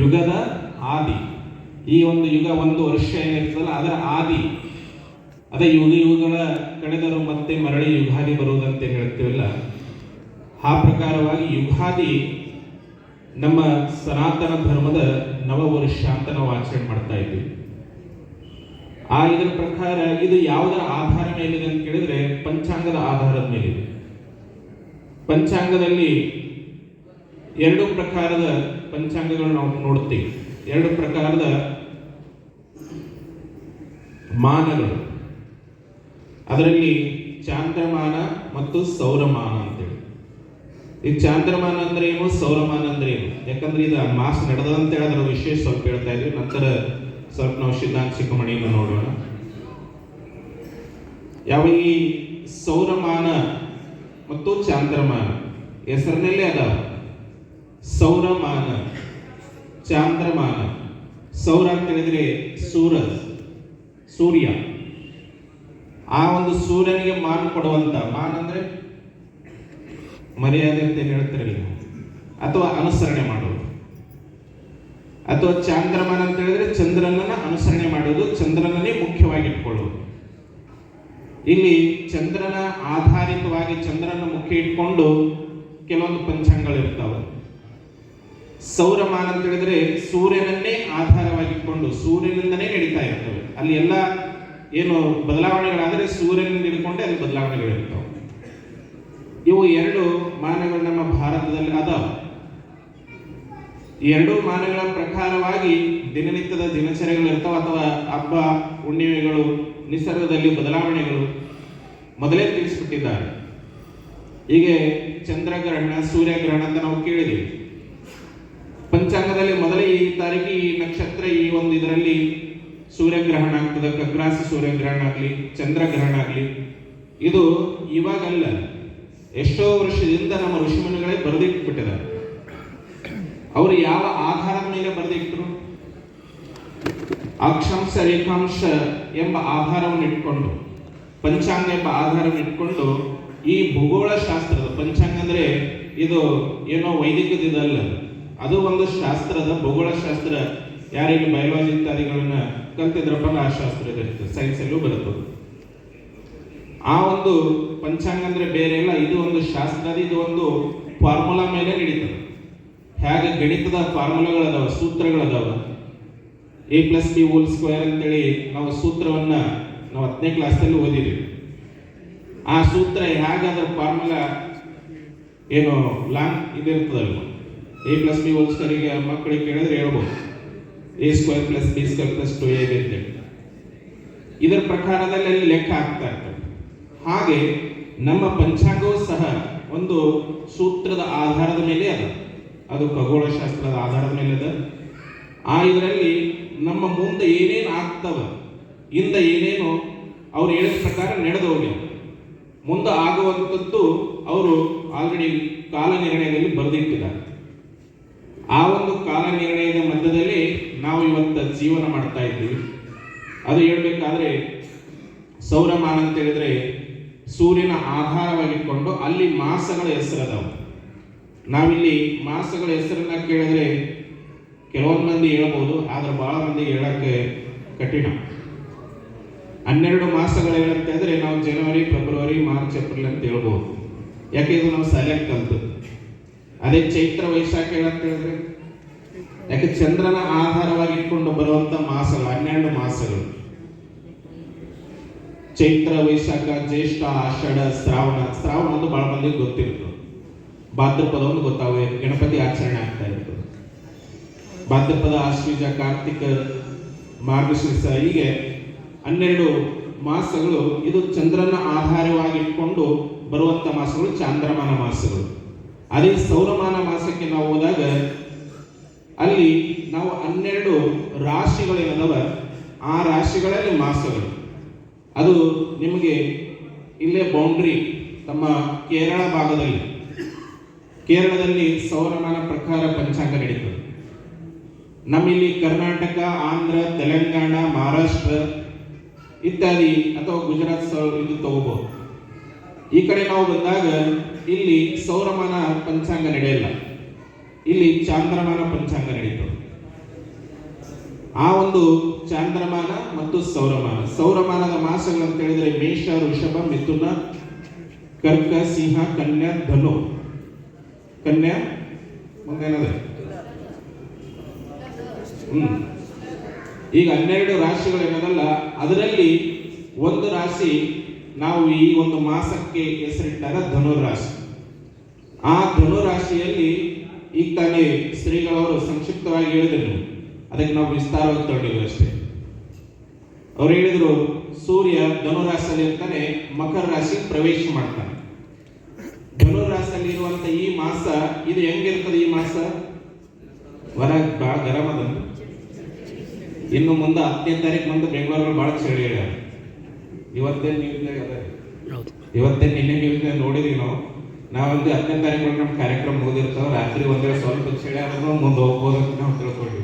ಯುಗದ ಆದಿ. ಈ ಒಂದು ಯುಗ ಒಂದು ವರ್ಷ ಏನಿರ್ತದಲ್ಲ, ಅದರ ಆದಿ. ಅದೇ ಯುಗ ಯುಗಗಳ ಕಳೆದರು ಮತ್ತೆ ಮರಳಿ ಯುಗಾದಿ ಬರುವುದಂತೆ ಹೇಳ್ತೀವಲ್ಲ, ಆ ಪ್ರಕಾರವಾಗಿ ಯುಗಾದಿ ನಮ್ಮ ಸನಾತನ ಧರ್ಮದ ನವ ವರ್ಷ ಅಂತ ನಾವು ಆಚರಣೆ ಮಾಡ್ತಾ ಇದ್ವಿ ಆ ಇದರ ಪ್ರಕಾರ ಇದು ಯಾವುದರ ಆಧಾರ ಮೇಲಿದೆ ಅಂತ ಕೇಳಿದ್ರೆ, ಪಂಚಾಂಗದ ಆಧಾರದ ಮೇಲಿದೆ. ಪಂಚಾಂಗದಲ್ಲಿ ಎರಡು ಪ್ರಕಾರದ ಪಂಚಾಂಗಗಳು ನಾವು ನೋಡ್ತೀವಿ ಎರಡು ಪ್ರಕಾರದ ಮಾನಗಳು. ಅದರಲ್ಲಿ ಚಾಂದ್ರಮಾನ ಮತ್ತು ಸೌರಮಾನ ಅಂತೇಳಿ. ಈ ಚಾಂದ್ರಮಾನ ಅಂದ್ರೆ ಏನು? ಸೌರಮಾನ ಅಂದ್ರೆ ಏನು? ಯಾಕಂದ್ರೆ ಇದು ಮಾಸ ನಡೆದಂತೇಳಿ ಅದರ ವಿಶೇಷ ಸ್ವಲ್ಪ ಹೇಳ್ತಾ ಇದ್ವಿ. ನಂತರ ಸ್ವಲ್ಪ ನಾವು ಸಿದ್ಧಾಂತ ಚಿಕ್ಕಮಣಿಯನ್ನು ನೋಡೋಣ. ಯಾವ ಈ ಸೌರಮಾನ ಮತ್ತು ಚಾಂದ್ರಮಾನ ಹೆಸರಿನಲ್ಲೇ ಅದಾವ ಸೌರಮಾನ, ಚಾಂದ್ರಮಾನ ಸೌರ ಅಂತ ಹೇಳಿದ್ರೆ ಸೂರ, ಸೂರ್ಯ. ಆ ಒಂದು ಸೂರ್ಯನಿಗೆ ಮಾನ ಕೊಡುವಂತ, ಮಾನ ಅಂದ್ರೆ ಮರ್ಯಾದೆ ಅಂತ ಏನು ಹೇಳ್ತಿರಲ್ಲ ಅಥವಾ ಅನುಸರಣೆ ಮಾಡೋದು ಅಥವಾ ಚಾಂದ್ರಮಾನ ಅಂತ ಹೇಳಿದ್ರೆ ಚಂದ್ರನನ್ನ ಅನುಸರಣೆ ಮಾಡೋದು ಚಂದ್ರನನ್ನೇ ಮುಖ್ಯವಾಗಿ ಇಟ್ಕೊಳ್ಳೋದು ಇಲ್ಲಿ ಚಂದ್ರನ ಆಧಾರಿತವಾಗಿ ಚಂದ್ರನ ಮುಖ್ಯ ಇಟ್ಕೊಂಡು ಕೆಲವೊಂದು ಪಂಚಾಂಗಗಳು ಇರ್ತಾವೆ ಸೌರಮಾನ ಅಂತ ಹೇಳಿದ್ರೆ ಸೂರ್ಯನನ್ನೇ ಆಧಾರವಾಗಿಟ್ಕೊಂಡು ಸೂರ್ಯನಿಂದನೇ ನಡೀತಾ ಇರ್ತವೆ. ಅಲ್ಲಿ ಎಲ್ಲ ಏನು ಬದಲಾವಣೆಗಳಾದರೆ ಸೂರ್ಯನಿಂದ ಹಿಡ್ಕೊಂಡೆ ಅಲ್ಲಿ ಬದಲಾವಣೆಗಳಿರ್ತಾವೆ. ಇವು ಎರಡು ಮಾನಗಳು ನಮ್ಮ ಭಾರತದಲ್ಲಿ ಅದಾವ ಎರಡು ಮಾನಗಳ ಪ್ರಕಾರವಾಗಿ ದಿನನಿತ್ಯದ ದಿನಚರಿಗಳು ಇರ್ತಾವ ಅಥವಾ ಹಬ್ಬ, ಹುಣ್ಣಿಮೆಗಳು, ನಿಸರ್ಗದಲ್ಲಿ ಬದಲಾವಣೆಗಳು ಮೊದಲೇ ತಿಳಿಸ್ಬಿಟ್ಟಿದ್ದಾರೆ. ಹೀಗೆ ಚಂದ್ರಗ್ರಹಣ, ಸೂರ್ಯಗ್ರಹಣ ಅಂತ ನಾವು ಕೇಳಿದ್ದೀವಿ. ಪಂಚಾಂಗದಲ್ಲಿ ಮೊದಲೇ ಈ ತಾರೀಕು, ಈ ನಕ್ಷತ್ರ, ಈ ಒಂದು ಇದರಲ್ಲಿ ಸೂರ್ಯಗ್ರಹಣ ಆಗ್ತದೆ, ಕಗ್ರಾಸ ಸೂರ್ಯಗ್ರಹಣ ಆಗಲಿ, ಚಂದ್ರಗ್ರಹಣ ಆಗಲಿ. ಇದು ಇವಾಗಲ್ಲ. ಎಷ್ಟೋ ವರ್ಷದಿಂದ ನಮ್ಮ ಋಷಿಮುನಿಗಳೇ ಬರೆದಿಟ್ಬಿಟ್ಟಿದ್ದಾರೆ. ಅವರು ಯಾವ ಆಧಾರದ ಮೇಲೆ ಬರೆದಿಟ್ಟರು ಅಕ್ಷಾಂಶ, ರೇಖಾಂಶ ಎಂಬ ಆಧಾರವನ್ನು ಇಟ್ಕೊಂಡು, ಪಂಚಾಂಗ ಎಂಬ ಆಧಾರವನ್ನು ಇಟ್ಕೊಂಡು, ಈ ಭೂಗೋಳ ಶಾಸ್ತ್ರದ ಪಂಚಾಂಗ ಅಂದ್ರೆ ಇದು ಏನೋ ವೈದಿಕದಿದಲ್ಲ ಅದು ಒಂದು ಶಾಸ್ತ್ರದ ಭೂಗೋಳ ಶಾಸ್ತ್ರ ಯಾರಿಗೆ ಬಯಲಾಜಿ ಇತ್ಯಾದಿಗಳನ್ನ ಕಲ್ತಿದ್ರಪ್ಪ ಆ ಶಾಸ್ತ್ರ ಇರುತ್ತೆ ಸೈನ್ಸ್ ಅಲ್ಲೂ ಬರುತ್ತೆ. ಆ ಒಂದು ಪಂಚಾಂಗ ಅಂದ್ರೆ ಬೇರೆ ಇಲ್ಲ, ಇದು ಒಂದು ಶಾಸ್ತ್ರ ಇದು ಒಂದು ಫಾರ್ಮುಲಾ ಮೇಲೆ ನಡೀತದೆ. ಹೇಗೆ ಗಣಿತದ ಫಾರ್ಮುಲಾಗಳದಾವ, ಸೂತ್ರಗಳದಾವ. A plus B whole square ಅಂತೇಳಿ ನಾವು ಸೂತ್ರವನ್ನ ನಾವು ಹತ್ತನೇ ಕ್ಲಾಸ್ನಲ್ಲಿ ಓದಿದ್ವಿ. ಆ ಸೂತ್ರ ಹೇಗೆ ಅದರ ಫಾರ್ಮುಲಾ ಏನು ಲಾಂಗ್ ಇದಿರ್ತದಲ್ಲ ಎ ಪ್ಲಸ್ ಬಿ ಹೋಲ್ ಮಕ್ಕಳಿಗೆ ಕೇಳಿದ್ರೆ ಹೇಳ್ಬೋದು. A square plus B square plus two A ಅಂತೇಳಿ ಇದರ ಪ್ರಕಾರದಲ್ಲಿ ಅಲ್ಲಿ ಲೆಕ್ಕ ಆಗ್ತಾ ಇರ್ತದೆ. ಹಾಗೆ ನಮ್ಮ ಪಂಚಾಂಗವೂ ಸಹ ಒಂದು ಸೂತ್ರದ ಆಧಾರದ ಮೇಲೆ ಅದ. ಅದು ಖಗೋಳಶಾಸ್ತ್ರದ ಆಧಾರದ ಮೇಲೆ ಅದ. ಆ ಇದರಲ್ಲಿ ನಮ್ಮ ಮುಂದೆ ಏನೇನು ಆಗ್ತವ, ಇಂದ ಏನೇನು ಅವ್ರು ಹೇಳಿದ ಪ್ರಕಾರ ನಡೆದು ಮುಂದೆ ಆಗುವಂಥದ್ದು ಅವರು ಆಲ್ರೆಡಿ ಕಾಲ ನಿರ್ಣಯದಲ್ಲಿ ಬರೆದಿಟ್ಟಿದ್ದಾರೆ. ಆ ಒಂದು ಕಾಲ ನಿರ್ಣಯದ ಮಧ್ಯದಲ್ಲಿ ನಾವು ಇವತ್ತು ಜೀವನ ಮಾಡ್ತಾ ಇದ್ದೀವಿ. ಅದು ಹೇಳ್ಬೇಕಾದ್ರೆ, ಸೌರಮಾನ ಅಂತ ಹೇಳಿದ್ರೆ ಸೂರ್ಯನ ಆಧಾರವಾಗಿಟ್ಕೊಂಡು ಅಲ್ಲಿ ಮಾಸಗಳ ಹೆಸರದಾವ. ನಾವಿಲ್ಲಿ ಮಾಸಗಳ ಹೆಸರನ್ನ ಕೇಳಿದ್ರೆ ಕೆಲವೊಂದು ಮಂದಿ ಹೇಳ್ಬೋದು, ಆದ್ರೆ ಬಹಳ ಮಂದಿ ಹೇಳಕ್ಕೆ ಕಠಿಣ. ಹನ್ನೆರಡು ಮಾಸಗಳು ಏನಂತ ಹೇಳಿದ್ರೆ ನಾವು ಜನವರಿ, ಫೆಬ್ರವರಿ, ಮಾರ್ಚ್, ಏಪ್ರಿಲ್ ಅಂತ ಹೇಳ್ಬೋದು. ಯಾಕೆ ಇದು ನಾವು ಸರಿಯಾಗಿ ಕಲ್ತು ಅದೇ ಚೈತ್ರ ವೈಶಾಖ ಅಂತ ಹೇಳಿದ್ರೆ? ಯಾಕೆ ಚಂದ್ರನ ಆಧಾರವಾಗಿ ಇಟ್ಕೊಂಡು ಬರುವಂತ ಮಾಸಗಳು, ಹನ್ನೆರಡು ಮಾಸಗಳು. ಚೈತ್ರ, ವೈಶಾಖ, ಜ್ಯೇಷ್ಠ, ಆಷಾಢ, ಶ್ರಾವಣ. ಶ್ರಾವಣ ಒಂದು ಬಹಳ ಮಂದಿಗೆ ಗೊತ್ತಿರ್ತದೆ. ಭಾದ್ರಪದ ಒಂದು ಗೊತ್ತಾವೆ ಗಣಪತಿ ಆಚರಣೆ ಆಗ್ತಾ ಇರ್ತದೆ. ಭಾದ್ರಪದ, ಆಶ್ವೀಜ, ಕಾರ್ತಿಕ, ಮಾರ್ಗಶೀರ್ಷ, ಹೀಗೆ ಹನ್ನೆರಡು ಮಾಸಗಳು ಇದು ಚಂದ್ರನ ಆಧಾರವಾಗಿ ಇಟ್ಕೊಂಡು ಬರುವಂತ ಮಾಸಗಳು, ಚಾಂದ್ರಮಾನ ಮಾಸಗಳು. ಅದೇ ಸೌರಮಾನ ಮಾಸಕ್ಕೆ ನಾವು ಹೋದಾಗ ಅಲ್ಲಿ ನಾವು ಹನ್ನೆರಡು ರಾಶಿಗಳೇನದವ ಆ ರಾಶಿಗಳಲ್ಲಿ ಮಾಸಗಳು. ಅದು ನಿಮಗೆ ಇಲ್ಲೇ ಬೌಂಡ್ರಿ ತಮ್ಮ ಕೇರಳ ಭಾಗದಲ್ಲಿ. ಕೇರಳದಲ್ಲಿ ಸೌರಮಾನ ಪ್ರಕಾರ ಪಂಚಾಂಗ ನಡೀತದೆ. ನಮ್ಮಿಲ್ಲಿ ಕರ್ನಾಟಕ, ಆಂಧ್ರ, ತೆಲಂಗಾಣ, ಮಹಾರಾಷ್ಟ್ರ ಇತ್ಯಾದಿ ಅಥವಾ ಗುಜರಾತ್ ಇದು ತಗೋಬಹುದು. ಈ ಕಡೆ ನಾವು ಬಂದಾಗ ಇಲ್ಲಿ ಸೌರಮಾನ ಪಂಚಾಂಗ ನಡೆಯಲ್ಲ. ಇಲ್ಲಿ ಚಾಂದ್ರಮಾನ ಪಂಚಾಂಗ ನಡೀತದೆ ಆ ಒಂದು ಚಾಂದ್ರಮಾನ ಮತ್ತು ಸೌರಮಾನ. ಸೌರಮಾನದ ಮಾಸಗಳು ಹೇಳಿದ್ರೆ ಮೇಷ, ವೃಷಭ, ಮಿಥುನ, ಕರ್ಕ, ಸಿಂಹ, ಕನ್ಯಾ, ಧನು. ಕನ್ಯಾ ಮುಂದೇನದ ಹ್ಮ್. ಈಗ ಹನ್ನೆರಡು ರಾಶಿಗಳು ಏನದಲ್ಲ, ಅದರಲ್ಲಿ ಒಂದು ರಾಶಿ ನಾವು ಈ ಒಂದು ಮಾಸಕ್ಕೆ ಹೆಸರಿಟ್ಟಾಗ ಧನು ರಾಶಿ ಆ ಧನು ರಾಶಿಯಲ್ಲಿ ಈಗ ತಾನೇ ಶ್ರೀಗಳವರು ಸಂಕ್ಷಿಪ್ತವಾಗಿ ಹೇಳಿದರು. ಅದಕ್ಕೆ ನಾವು ವಿಸ್ತಾರವಾಗಿ ತಗೊಂಡಿದ್ವಿ ಅಷ್ಟೇ. ಅವ್ರು ಹೇಳಿದ್ರು, ಸೂರ್ಯ ಧನು ಅಂತಾನೆ ಮಕರ ರಾಶಿ ಪ್ರವೇಶ ಮಾಡ್ತಾನೆ. ಧನುರಾಶಿಯಲ್ಲಿ ಇರುವಂತ ಈ ಮಾಸ, ಇದು ಹೆಂಗಿರ್ತದೆ ಈ ಮಾಸ? ವರ ಬಹಳ ಗರಮದ. ಇನ್ನು ಮುಂದೆ ಹತ್ತನೇ ತಾರೀಕು ಮುಂದೆ ಬೆಂಗಳೂರಲ್ಲಿ ಬಹಳ ಚಳಿ ಹೇಳ್ಯಾರ ಇವತ್ತೇ ನ್ಯೂಸ್ನಾಗ ಅದ ಇವತ್ತೇ ನಿನ್ನೆ ನ್ಯೂಸ್ನಾಗ ನೋಡಿದ್ವಿ ನಾವು. ನಾವೊಂದು ಹತ್ತನೇ ತಾರೀಕು ನಮ್ಮ ಕಾರ್ಯಕ್ರಮ ಮುಗಿದಿರ್ತಾವ. ರಾತ್ರಿ ಒಂದೇ ಸ್ವಲ್ಪ ಚಳಿ ಆದ್ರೂ ಮುಂದೆ ಹೋಗ್ಬೋದು ಅಂತ ನಾವು ತಿಳ್ಕೊಂಡ್ವಿ.